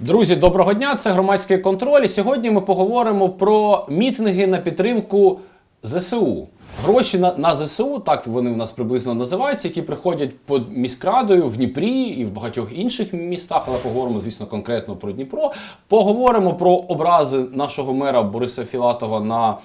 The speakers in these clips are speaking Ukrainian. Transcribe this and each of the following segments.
Друзі, доброго дня! Це громадський контроль. І сьогодні ми поговоримо про мітинги на підтримку ЗСУ. Гроші на, на ЗСУ, так вони в нас приблизно називаються, які приходять під міськрадою в Дніпрі і в багатьох інших містах, але поговоримо, звісно, конкретно про Дніпро. Поговоримо про образи нашого мера Бориса Філатова на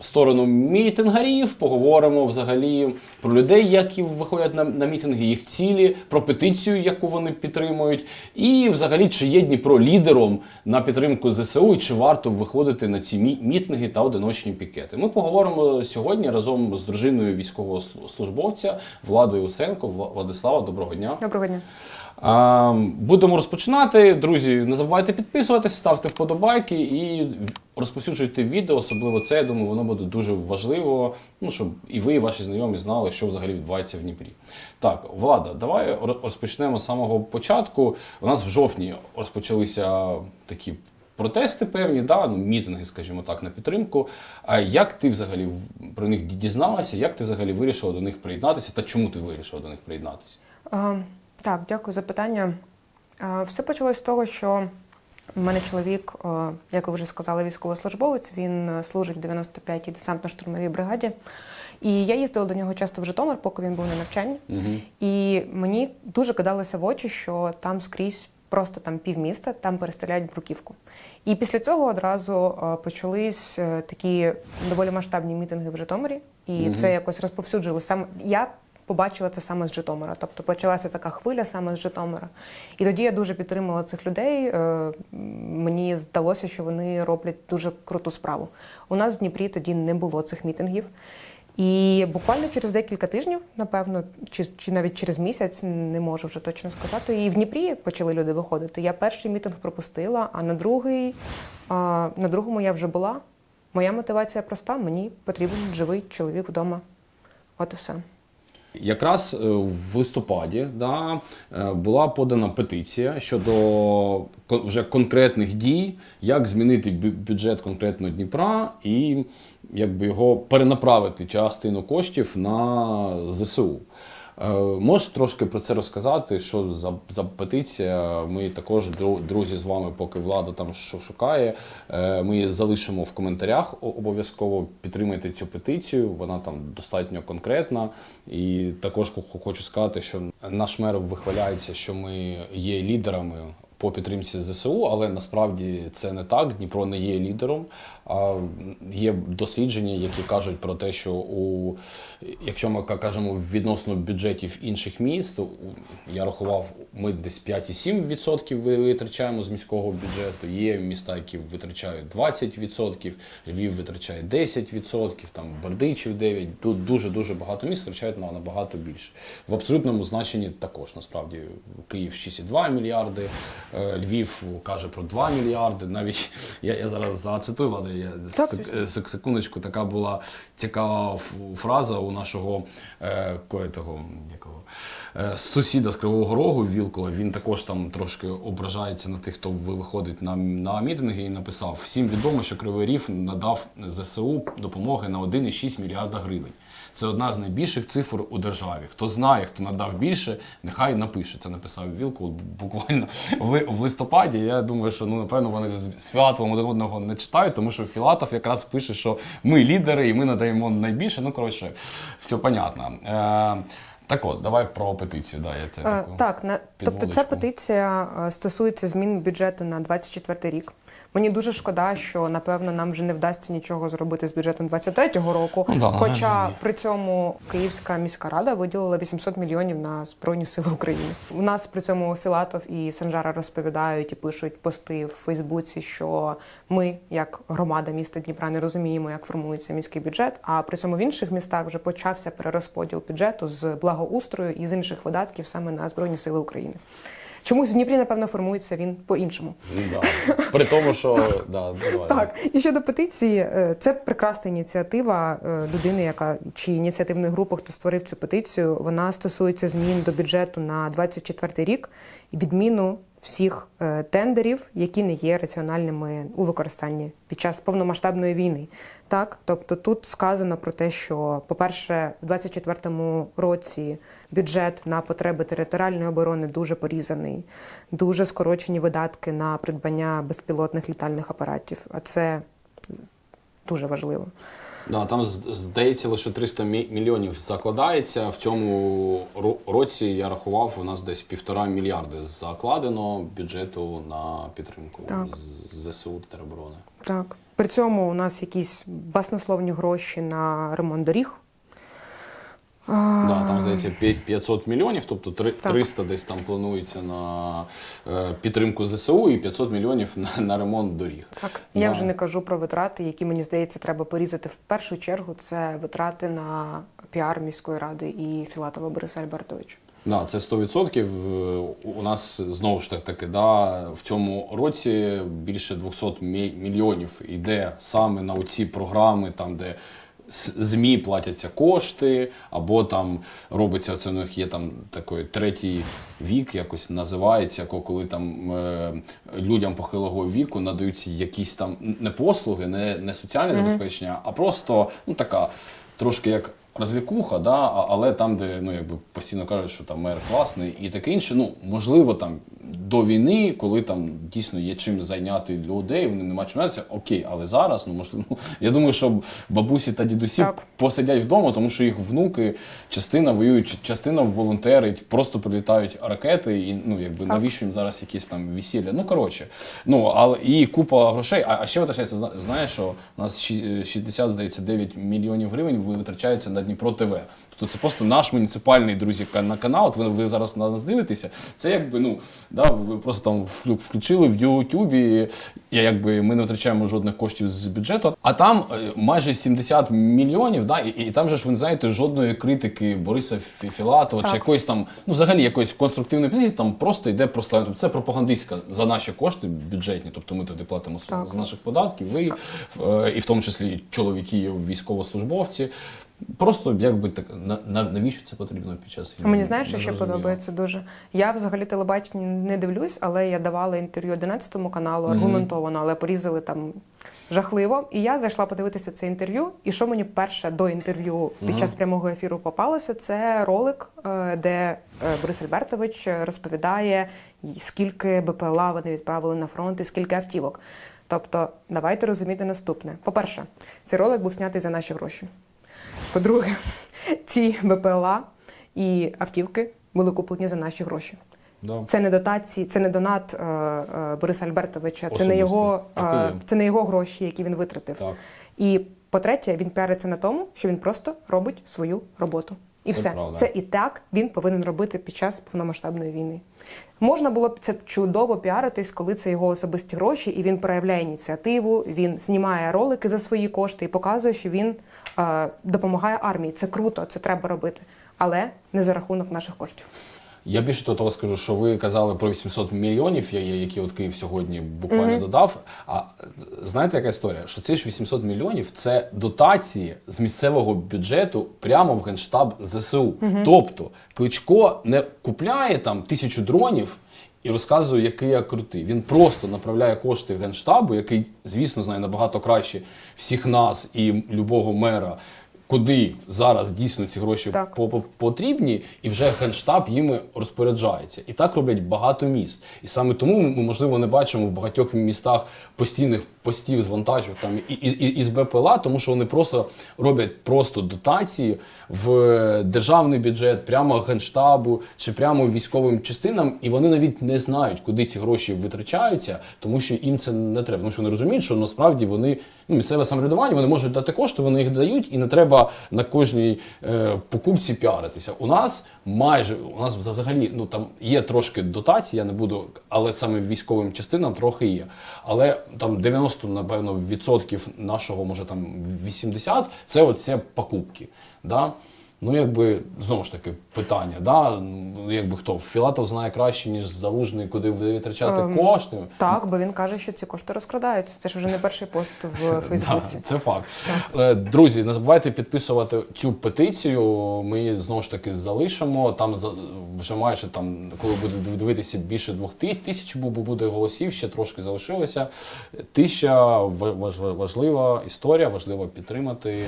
сторону мітингарів, поговоримо взагалі про людей, які виходять на, на мітинги, їх цілі, про петицію, яку вони підтримують, і взагалі, чи є Дніпро лідером на підтримку ЗСУ, і чи варто виходити на ці мітинги та одиночні пікети. Ми поговоримо сьогодні разом з дружиною військового службовця Владою Усенко. Владислава, доброго дня. Доброго дня. Будемо розпочинати. Друзі, не забувайте підписуватися, ставте вподобайки і розповсюджуйте відео. Особливо це, я думаю, воно буде дуже важливо, ну, щоб і ви, і ваші знайомі знали, що взагалі відбувається в Дніпрі. Так, Влада, давай розпочнемо з самого початку. У нас в жовтні розпочалися такі. Протести певні, да, ну, мітинги, скажімо так, на підтримку. А як ти взагалі про них дізналася? Як ти взагалі вирішила до них приєднатися? Та чому ти вирішила до них приєднатися? Е, так, дякую за питання. Е, все почалось з того, що в мене чоловік, е, як ви вже сказали, військовослужбовець. Він е, служить в 95-й десантно-штурмовій бригаді. І я їздила до нього часто в Житомир, поки він був на навчанні. Угу. І мені дуже кидалося в очі, що там скрізь просто там півміста, там перестріляють бруківку. І після цього одразу е, почались такі доволі масштабні мітинги в Житомирі, і Мгм. це якось розповсюджилося. Саме я побачила це саме з Житомира. Тобто почалася така хвиля саме з Житомира. І тоді я дуже підтримала цих людей. Е, Мені здалося, що вони роблять дуже круту справу. У нас в Дніпрі тоді не було цих мітингів. І буквально через декілька тижнів, напевно, чи, чи навіть через місяць, не можу вже точно сказати. І в Дніпрі почали люди виходити. Я перший мітинг пропустила, а на другий, на другому я вже була. Моя мотивація проста: мені потрібен живий чоловік вдома. От і все. Якраз е, в листопаді да, е, була подана петиція щодо вже конкретних дій, як змінити бю- бюджет конкретно Дніпра і якби його перенаправити частину коштів на ЗСУ. Е, Можеш трошки про це розказати, що за, за петиція? Ми також, дру- друзі, з вами, поки влада там що шукає. е, Ми її залишимо в коментарях обов'язково. Підтримайте цю петицію, вона там достатньо конкретна. І також хочу сказати, що наш мер вихваляється, що ми є лідерами. По підтримці ЗСУ, але насправді це не так. Дніпро не є лідером. А є дослідження, які кажуть про те, що у якщо ми ка- кажемо відносно бюджетів інших міст, я рахував, ми десь 5,7% ви- витрачаємо з міського бюджету. Є міста, які витрачають 20%, Львів витрачає 10%, там Бердичів 9%. Тут дуже дуже багато міст витрачають на набагато більше. В абсолютному значенні також насправді Київ 6,2 мільярди, Львів каже про 2 мільярди. Навіть я, я зараз зацитую Влада, я Так, сек- секундочку, така була цікава фраза у нашого е, кого того, якого, е, сусіда з Кривого Рогу Вілкола. Він також там трошки ображається на тих, хто виходить на, на мітинги, і написав: всім відомо, що Кривий Ріг надав ЗСУ допомоги на 1,6 мільярда гривень. Це одна з найбільших цифр у державі. Хто знає, хто надав більше, нехай напише. Це написав Вілкул буквально в, листопаді. Я думаю, що ну напевно вони з, з Філатовим один одного не читають, тому що Філатов якраз пише, що ми лідери і ми надаємо найбільше. Ну коротше, все понятно. Е, так от, давай про петицію. Да, я це Е, таку Так, на тобто ця петиція е, стосується змін бюджету на 24 рік. Мені дуже шкода, що напевно нам вже не вдасться нічого зробити з бюджетом 23-го року. Ну да, Хоча на при цьому Київська міська рада виділила 800 мільйонів на Збройні Сили України. У нас при цьому Філатов і Санжара розповідають і пишуть пости в Фейсбуці, що ми, як громада міста Дніпра, не розуміємо, як формується міський бюджет. А при цьому в інших містах вже почався перерозподіл бюджету з благоустрою і з інших видатків саме на Збройні Сили України. Чомусь в Дніпрі, напевно, формується він по-іншому. Ну, да. При тому, що да, давай. Так, і щодо петиції, е, це прекрасна ініціатива е, людини, яка чи ініціативної групи, хто створив цю петицію. Вона стосується змін до бюджету на 24 рік відміну всіх е, тендерів, які не є раціональними у використанні під час повномасштабної війни. Так, тобто тут сказано про те, що, по-перше, в 2024 році бюджет на потреби територіальної оборони дуже порізаний, дуже скорочені видатки на придбання безпілотних літальних апаратів. А це дуже важливо. Да, там здається лише 300 мі- мільйонів закладається. В цьому ро- році я рахував, у нас десь півтора мільярди закладено бюджету на підтримку Так. ЗСУ та тероборони. Так. При цьому у нас якісь баснословні гроші на ремонт доріг. Да, там здається 500 мільйонів, тобто три- Так. 300 десь там планується на е, підтримку ЗСУ і 500 мільйонів на, на ремонт доріг. Так, я Да. вже не кажу про витрати, які мені здається, треба порізати в першу чергу. Це витрати на піар міської ради і Філатова Бориса Альбертовича. Да, це 100%. Е, У нас знову ж таки, да, в цьому році більше 200 мільйонів йде саме на оці програми, там де ЗМІ платяться кошти, або там робиться це них є там такий третій вік, якось називається, коли там е, людям похилого віку надаються якісь там не послуги, не, не соціальне забезпечення, а просто ну така трошки як розвікуха, да, але там, де ну якби постійно кажуть, що там мер класний і таке інше. Ну можливо, там до війни, коли там дійсно є чим зайняти людей, вони не мають чим окей, але зараз, ну можливо, ну, я думаю, що бабусі та дідусі Так. посидять вдома, тому що їх внуки частина воюють, частина волонтерить, просто прилітають ракети, і ну якби навіщо їм зараз якісь там весілля. Ну коротше, ну але і купа грошей. А, а ще витрачається, зна- знаєш, що у нас ші- 60, здається, 9 мільйонів гривень витрачається на Дніпро ТВ. Тобто це просто наш муніципальний друзі на канал. От ви, ви зараз на нас дивитеся. Це якби ну да, ви просто там вклю- включили в Ютубі. І якби ми не витрачаємо жодних коштів з бюджету. А там е, майже 70 мільйонів, да, і, і там же ж ви не знаєте жодної критики Бориса Фі- Філатова чи якоїсь там, ну взагалі якоїсь конструктивної позиції. Там просто йде прославлення. Тобто це пропагандистська за наші кошти бюджетні. Тобто ми туди платимо Так. з наших податків. Ви е, і в тому числі чоловіки, військовослужбовці. Просто якби так на, на навіщо це потрібно під час війни? мені знаєш, що ще подобається дуже. Я взагалі телебачення не дивлюсь, але я давала інтерв'ю 11 каналу аргументовано, але порізали там жахливо. І я зайшла подивитися це інтерв'ю. І що мені перше до інтерв'ю під час прямого ефіру попалося, це ролик, е, де е, Борис Альбертович розповідає, скільки БПЛА вони відправили на фронт і скільки автівок. Тобто, давайте розуміти наступне. По-перше, цей ролик був знятий за наші гроші. По-друге, ці БПЛА і автівки були куплені за наші гроші. Да. Це не дотації, це не донат е, е, Бориса Альбертовича, це не його, е, це не його гроші, які він витратив. Так. І по-третє, він піариться на тому, що він просто робить свою роботу. І все. правда. Це і так він повинен робити під час повномасштабної війни. Можна було б це чудово піаритись, коли це його особисті гроші, і він проявляє ініціативу, він знімає ролики за свої кошти і показує, що він е, допомагає армії. Це круто, це треба робити, але не за рахунок наших коштів. Я більше до того скажу, що ви казали про 800 мільйонів, які от Київ сьогодні буквально додав. А знаєте, яка історія? Що ці ж 800 мільйонів це дотації з місцевого бюджету прямо в генштаб ЗСУ. Тобто Кличко не купляє там тисячу дронів. І розказує, який я крутий. Він просто направляє кошти генштабу, який, звісно, знає набагато краще всіх нас і любого мера, куди зараз дійсно ці гроші Так. по- по- потрібні, і вже генштаб їми розпоряджається. І так роблять багато міст. І саме тому ми, можливо, не бачимо в багатьох містах постійних постів з вантажів там і, і, і, із БПЛА, тому що вони просто роблять просто дотації в державний бюджет, прямо генштабу чи прямо військовим частинам, і вони навіть не знають, куди ці гроші витрачаються, тому що їм це не треба. Тому що вони розуміють, що насправді вони ну, місцеве самоврядування, вони можуть дати кошти, вони їх дають, і не треба на кожній е, покупці піаритися. У нас майже у нас взагалі ну там є трошки дотацій, я не буду, але саме військовим частинам трохи є. Але там 90, напевно, відсотків нашого, може там 80, це оце покупки. Да? Ну, якби знову ж таки питання, да? ну, якби хто Філатов знає краще, ніж залужний, куди витрачати Ем, кошти. Так, бо він каже, що ці кошти розкрадаються. Це ж вже не перший пост в Фейсбуці. Це факт. Е, Друзі, не забувайте підписувати цю петицію. Ми її знову ж таки залишимо. Там за- вже майже там, коли буде дивитися більше двох ти- тисяч, бо буде голосів, ще трошки залишилося. Тисяча ва- важ- важлива історія, важливо підтримати.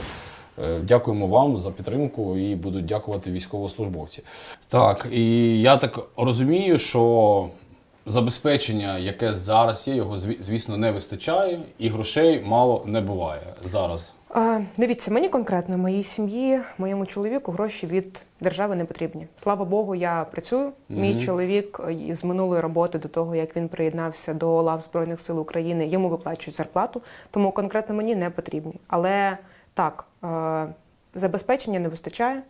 Е, Дякуємо вам за підтримку і будуть дякувати військовослужбовці. Так, і я так розумію, що забезпечення, яке зараз є, його зві- звісно не вистачає, і грошей мало не буває зараз. А, дивіться, мені конкретно, моїй сім'ї, моєму чоловіку гроші від держави не потрібні. Слава Богу, я працюю. Мій чоловік е, з минулої роботи до того, як він приєднався до лав Збройних сил України, йому виплачують зарплату, тому конкретно мені не потрібні. Але так, е, забезпечення не вистачає.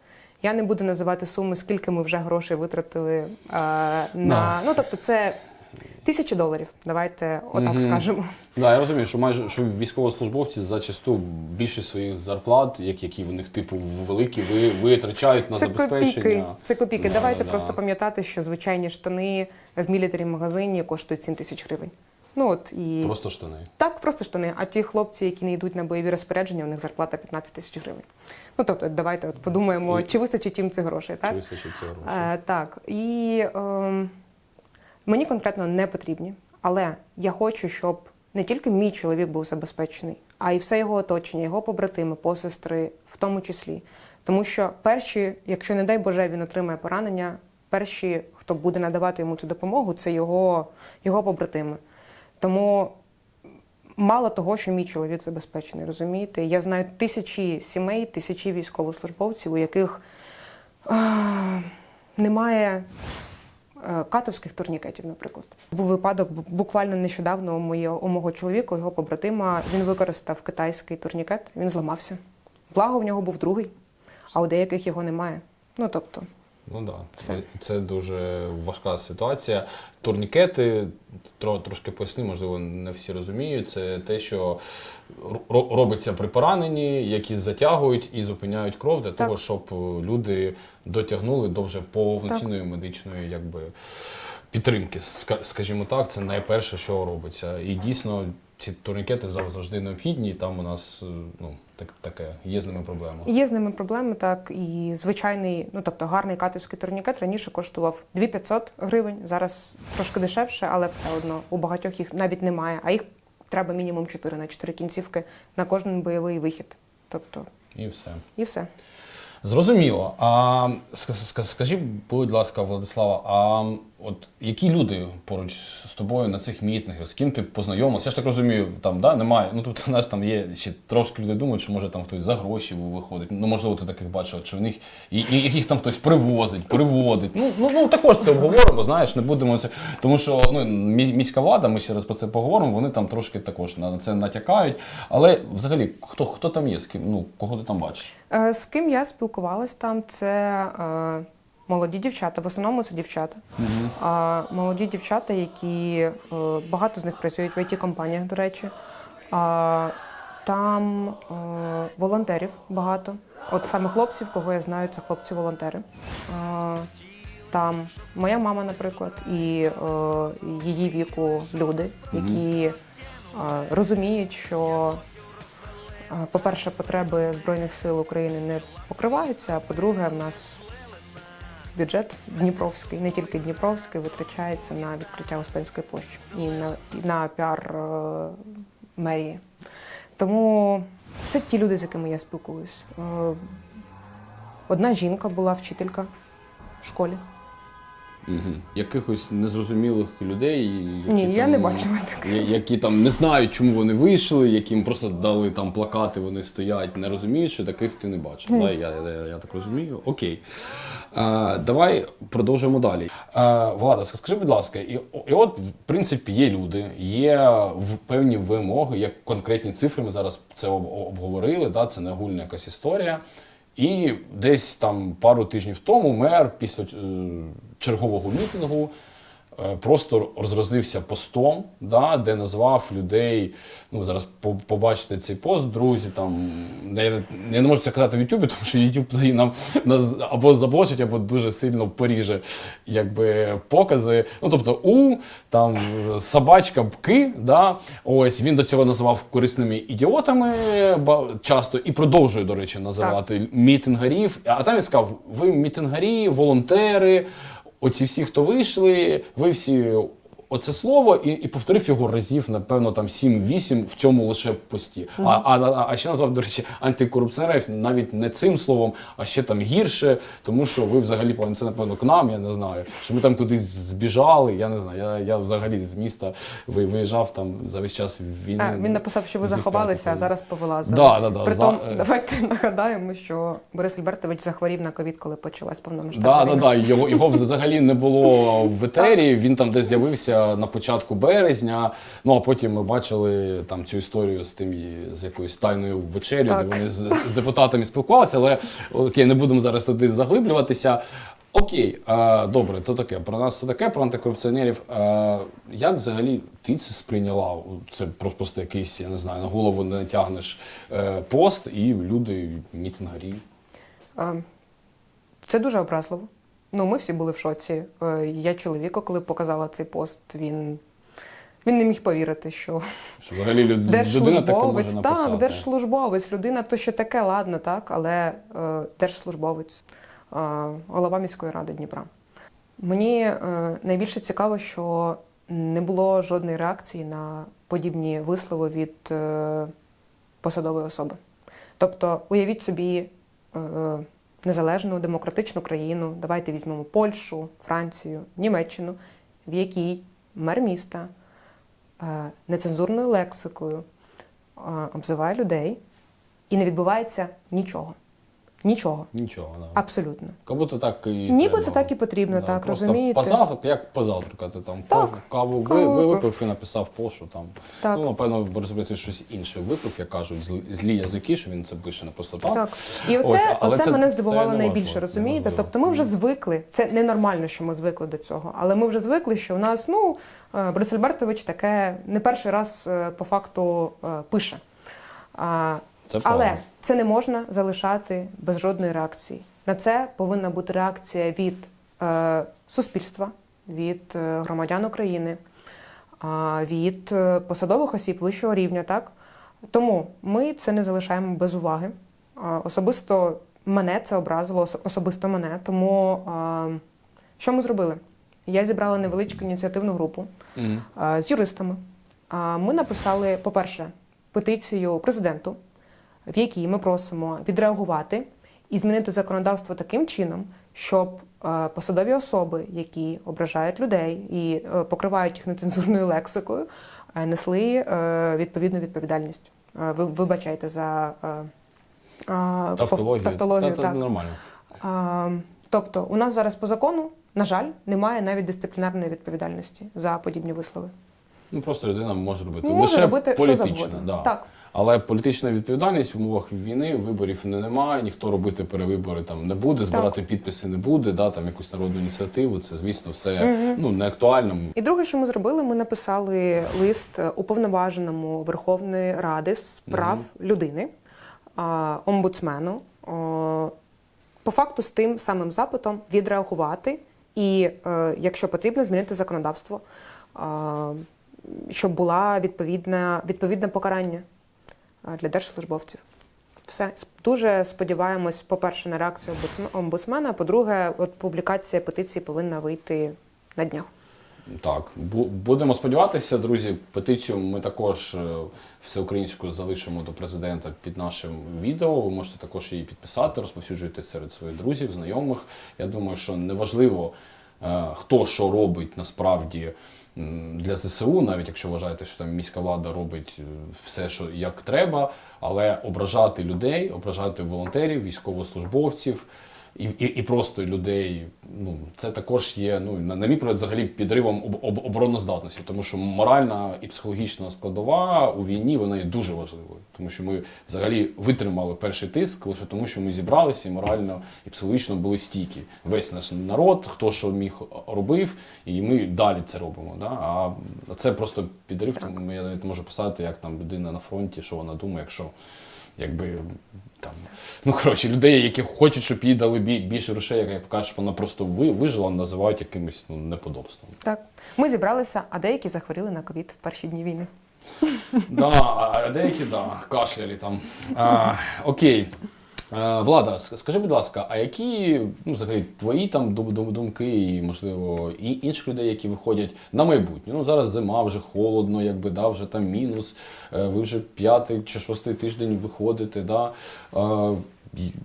Я не буду називати суми, скільки ми вже грошей витратили е, на Да. ну тобто це тисячі доларів. Давайте отак Мгм. скажемо. Да, я розумію, що майже що військовослужбовці зачасту більше своїх зарплат, як які в них типу великі, ви витрачають на Це забезпечення. копійки. Це копійки. Да, Давайте да, просто да. пам'ятати, що звичайні штани в мілітарі магазині коштують 7 тисяч гривень. Ну от і Просто штани. так, просто штани. А ті хлопці, які не йдуть на бойові розпорядження, у них зарплата 15 тисяч гривень. Ну тобто, давайте от подумаємо, І- чи вистачить їм цих грошей, так? Чи вистачить цього грошей? Е, так. І ем, мені конкретно не потрібні, але я хочу, щоб не тільки мій чоловік був забезпечений, а й все його оточення, його побратими, посестри, в тому числі. Тому що перші, якщо не дай Боже, він отримає поранення, перші, хто буде надавати йому цю допомогу, це його, його побратими. Тому мало того, що мій чоловік забезпечений, розумієте? Я знаю тисячі сімей, тисячі військовослужбовців, у яких а, немає е, катовських турнікетів, наприклад. Був випадок буквально нещодавно у, моє, у мого чоловіка, у його побратима. Він використав китайський турнікет, він зламався. Благо, в нього був другий, а у деяких його немає. Ну тобто, Ну так, да. це, це дуже важка ситуація. Турнікети, трошки поясни, можливо, не всі розуміють. Це те, що ро- робиться при пораненні, які затягують і зупиняють кров для Так. того, щоб е, люди дотягнули до вже повноцінної медичної якби, підтримки. Скажімо так, це найперше, що робиться. І дійсно ці турнікети завжди необхідні, і там у нас е, ну, так, таке, є з ними проблема. Є з ними проблеми, так і звичайний, ну тобто гарний катівський турнікет раніше коштував 2500 гривень, зараз трошки дешевше, але все одно у багатьох їх навіть немає. А їх треба мінімум 4 на 4 кінцівки на кожен бойовий вихід. Тобто, І все. і все. Зрозуміло. А ска- ска- скажіть, будь ласка, Владислава, а от які люди поруч з тобою на цих мітингах, з ким ти познайомився? Я ж так розумію, там да, немає. Ну тут у нас там є ще трошки людей думають, що може там хтось за гроші виходить. Ну можливо, ти таких бачив, що в них і, і яких там хтось привозить, приводить. Ну, ну, ну також це обговоримо, знаєш, не будемо це. Тому що ну, міська влада, ми ще раз про це поговоримо, вони там трошки також на це натякають. Але взагалі, хто, хто там є, з ким, ну, кого ти там бачиш? Е, З ким я спілкувалась там, це е, молоді дівчата, в основному це дівчата. А молоді дівчата, які е, багато з них працюють в it компаніях до речі. А, там е, волонтерів багато. От саме хлопців, кого я знаю, це хлопці-волонтери. А, там моя мама, наприклад, і е, її віку люди, які е, розуміють, що По-перше, потреби Збройних сил України не покриваються, а по-друге, в нас бюджет Дніпровський, не тільки Дніпровський, витрачається на відкриття Успенської площі і на, і на піар е, мерії. Тому це ті люди, з якими я спілкуюсь. Е, Одна жінка була вчителька в школі. Угу. Якихось незрозумілих людей. Які Ні, я там, не бачила таких. Які там не знають, чому вони вийшли, яким просто дали там плакати, вони стоять, не розуміють, що таких ти не бачив. Ні. Да, я, я, я так розумію. Окей. А, давай продовжимо далі. А, Влада, скажи, будь ласка, і, і от, в принципі, є люди, є певні вимоги, як конкретні цифри. Ми зараз це об- обговорили, да, це не гульна якась історія. І десь там пару тижнів тому мер після е, чергового мітингу просто розрознився постом, да, де назвав людей. Ну, зараз побачите цей пост, друзі. Там я, не- я не можу це казати в Ютубі, тому що тоді нам нас або заблочить, або дуже сильно поріже якби, покази. Ну, тобто, у там собачка бки, да, ось він до цього називав корисними ідіотами часто і продовжує, до речі, називати мітингарів. А там він сказав: ви мітингарі, волонтери, оці всі, хто вийшли, ви всі. Оце слово і, і повторив його разів, напевно, там 7-8 в цьому лише пості. А, а, а, а ще назвав, до речі, антикорупціонерів навіть не цим словом, а ще там гірше, тому що ви взагалі це, напевно, к нам, я не знаю. Що ми там кудись збіжали, я не знаю. Я, я взагалі з міста ви- виїжджав там за весь час війни. А, він написав, що ви заховалися, а зараз повилазили. Да, да, да, Притом, за- е. давайте нагадаємо, що Борис Альбертович захворів на ковід, коли почалась повномасштабна Да, да, да. Його, його взагалі не було в етері. Він там десь з'явився на початку березня. Ну а потім ми бачили там цю історію з тим з якоюсь тайною вечерю, де вони з, з депутатами спілкувалися. Але окей, не будемо зараз туди заглиблюватися. Окей, а, добре, то таке. Про нас то таке, про антикорупціонерів. А, як взагалі ти це сприйняла? Це просто, якийсь, я не знаю, на голову не натягнеш е, пост, і люди мітингарі. Це дуже образливо. Ну, ми всі були в шоці. Е, Я чоловіку, коли показала цей пост, він, він не міг повірити, що Що взагалі люд, людина таке може держслужбовець, так, держслужбовець, людина то ще таке, ладно, так, але е, держслужбовець, е, голова міської ради Дніпра. Мені е, найбільше цікаво, що не було жодної реакції на подібні вислови від е, посадової особи. Тобто, уявіть собі е, незалежну демократичну країну, давайте візьмемо Польщу, Францію, Німеччину, в якій мер міста е, нецензурною лексикою е, обзиває людей, і не відбувається нічого. Нічого. Нічого, да. Абсолютно. Как будто так і Ніби треба. це так і потрібно, Да, так, просто розумієте? Позавтрак, як позавтракати там Так, каву, каву ви, каву ви випив. випив і написав що там. Так. Ну, напевно, Борис щось інше випив, як кажуть, злі, злі язики, що він це пише не просто так. Так. І оце, Ось, але оце це- мене це здивувало не найбільше, розумієте? Тобто ми вже звикли. Це ненормально, що ми звикли до цього. Але ми вже звикли, що у нас, ну, е, Борис Альбертович таке не перший раз е, по факту е, пише. А, Це Але це не можна залишати без жодної реакції. На це повинна бути реакція від е, суспільства, від е, громадян України, а, від е, посадових осіб вищого рівня. Так? Тому ми це не залишаємо без уваги. Особисто мене це образило, особисто мене. Тому а, що ми зробили? Я зібрала невеличку ініціативну групу Мгм. а, з юристами. Ми написали, по-перше, петицію президенту, в якій ми просимо відреагувати і змінити законодавство таким чином, щоб е, посадові особи, які ображають людей і е, покривають їх нецензурною лексикою, е, несли відповідну відповідальність. Ви вибачайте за Тавтологію. тавтологію Та, та, так. нормально. Тобто, у нас зараз по закону, на жаль, немає навіть дисциплінарної відповідальності за подібні вислови. Ну просто людина може робити може лише робити політично. завгодно. Да. Так. Але політична відповідальність в умовах війни, виборів не немає, ніхто робити перевибори там не буде, збирати підписи не буде, да, там якусь народну ініціативу. Це, звісно, все ну, не актуально. І друге, що ми зробили, ми написали лист уповноваженому Верховної Ради з прав людини, а, омбудсмену, по факту з тим самим запитом відреагувати і, е, якщо потрібно, змінити законодавство, а, щоб була відповідна, відповідне покарання для держслужбовців. Все дуже сподіваємось, по-перше, на реакцію омбудсмена. а По-друге, от публікація петиції повинна вийти на днях. Так, будемо сподіватися, друзі. Петицію ми також е, всеукраїнську залишимо до президента під нашим відео. Ви можете також її підписати, розповсюджуйте серед своїх друзів, знайомих. Я думаю, що неважливо, хто що робить насправді для ЗСУ, навіть якщо вважаєте, що там міська влада робить е, все, що як треба, але ображати людей, ображати волонтерів, військовослужбовців. І, і, і просто людей. Ну, це також є, ну, на, на мій погляд, взагалі підривом об, об, обороноздатності, тому що моральна і психологічна складова у війні вона є дуже важливою. Тому що ми взагалі витримали перший тиск лише тому, що ми зібралися і морально і психологічно були стійкі. Весь наш народ, хто що міг робив, і ми далі це робимо. Да? А це просто підрив, тому я навіть можу писати, як там людина на фронті, що вона думає, якщо якби там. Ну, коротше, людей, які хочуть, щоб їй дали бі- більше грошей, як я покажу, щоб вона просто ви, вижила, називають якимось ну, неподобством. Так, ми зібралися, а деякі захворіли на ковід в перші дні війни. Да, а деякі да, кашлялі там. А, окей. А, Влада, скажи, будь ласка, а які ну, взагалі твої там дум- дум- думки, і, можливо, і інших людей, які виходять на майбутнє? Ну, зараз зима, вже холодно, якби да, вже там мінус, е, ви вже п'ятий чи шостий тиждень виходите. Да?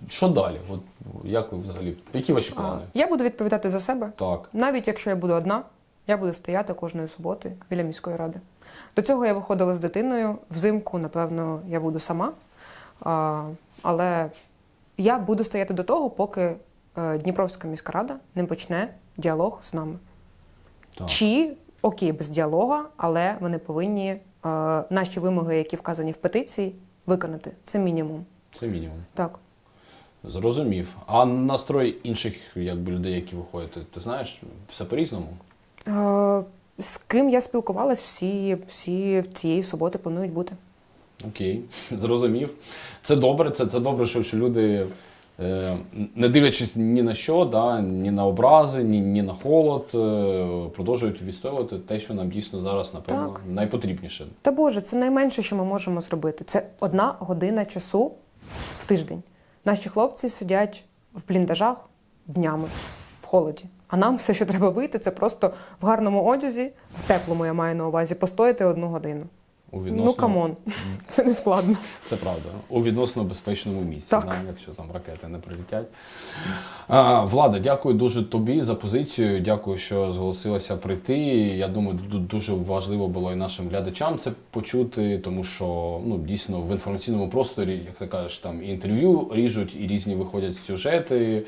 Що далі? От, як ви взагалі? Які ваші плани? Я буду відповідати за себе. Так. Навіть якщо я буду одна, я буду стояти кожної суботи біля міської ради. До цього я виходила з дитиною. Взимку, напевно, я буду сама. Але я буду стояти до того, поки е, Дніпровська міська рада не почне діалог з нами. так. Чи окей, без діалогу, але вони повинні е, наші вимоги, які вказані в петиції, виконати. Це мінімум. Це мінімум. Так. Зрозумів. А настрой інших якби, людей, які виходять, ти, знаєш, все по-різному? Е, з ким я спілкувалась, всі, всі цієї суботи планують бути. Окей, зрозумів. Це добре, це, це добре, що, що люди, е, не дивлячись ні на що, да, ні на образи, ні, ні на холод, е, продовжують відстоювати те, що нам дійсно зараз, напевно, Так. найпотрібніше. Та Боже, це найменше, що ми можемо зробити. Це одна година часу в тиждень. Наші хлопці сидять в бліндажах днями в холоді. А нам все, що треба вийти, це просто в гарному одязі, в теплому я маю на увазі, постояти одну годину. У відносно, Ну камон, це не складно. Це правда. У відносно безпечному місці, Так. да, якщо там ракети не прилетять. А, Влада, дякую дуже тобі за позицію. Дякую, що зголосилася прийти. Я думаю, дуже важливо було і нашим глядачам це почути, тому що ну, дійсно в інформаційному просторі, як ти кажеш, там і інтерв'ю ріжуть, і різні виходять сюжети.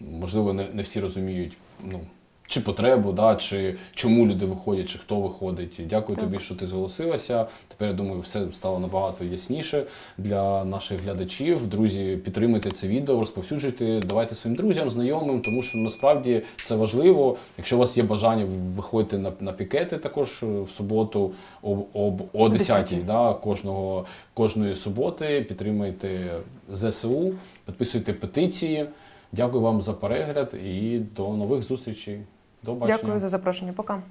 Можливо, не, не всі розуміють. Ну, чи потребу, да, чи чому люди виходять, чи хто виходить. Дякую Так. тобі, що ти зголосилася. Тепер я думаю, все стало набагато ясніше для наших глядачів. Друзі, підтримуйте це відео, розповсюджуйте, давайте своїм друзям, знайомим, тому що насправді це важливо. Якщо у вас є бажання, виходьте на, на пікети також е, в суботу об, об о 10 10-й. да, кожного, кожної суботи. Підтримуйте ЗСУ, підписуйте петиції. Дякую вам за перегляд і до нових зустрічей. До бачення. Дякую за запрошення. Пока.